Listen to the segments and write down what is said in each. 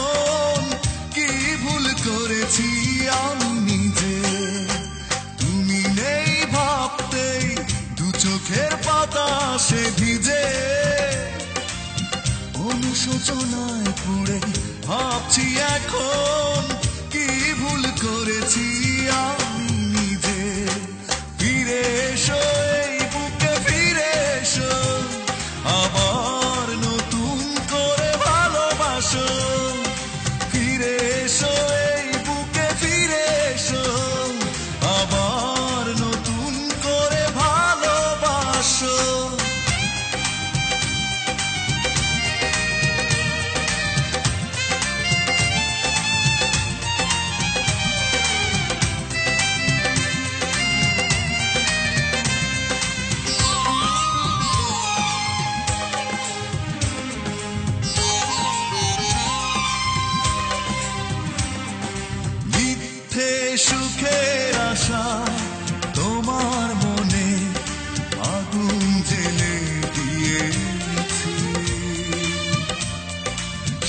এখন কি ভুল করেছি আমি যে? তুমি নেই ভাবতেই দু চোখের বাতাসে ভিজে। অনুশোচনায় পড়ে ভাবছি এখন, কি ভুল করেছি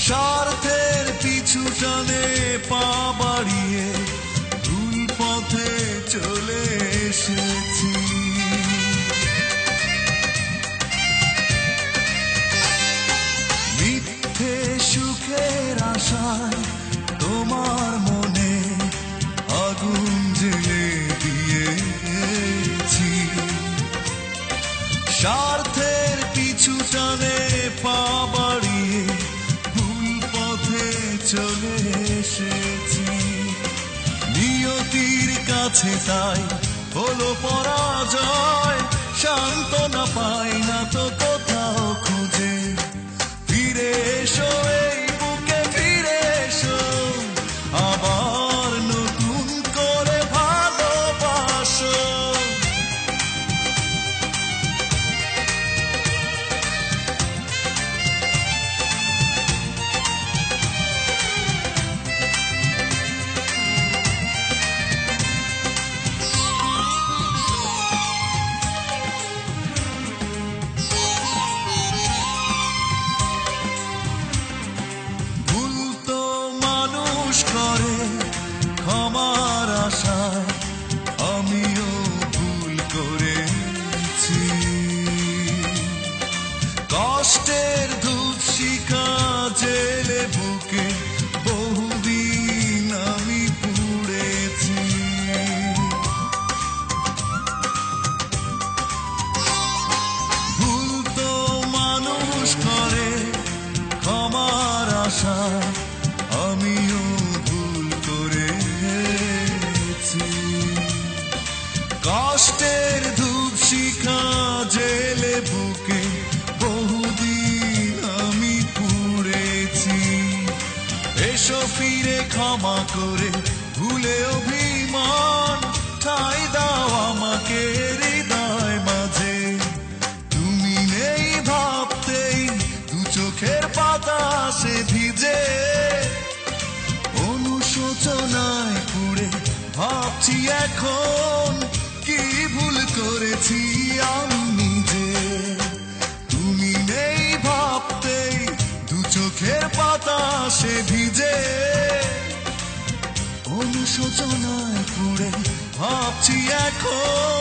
স্বার্থের পিছু টানে পা বাড়িয়ে ভুল পথে চলে এসেছি। 自在 কষ্টের ধূপ শিখা জেলে বুকে বহুদিন আমি পুড়েছি। ভুল তো মানুষ করে আশায় আমিও ভুল করেছি। কষ্টের এসো ফিরে ক্ষমা করে ভুলে অভিমান। ঠাই দাও আমাকে হৃদয় মাঝে। তুমি নেই ভাবতেই দু চোখের বাতাসে ভিজে। অনুশোচনায় পুড়ে ভাবছি এখন অনুশোচনায়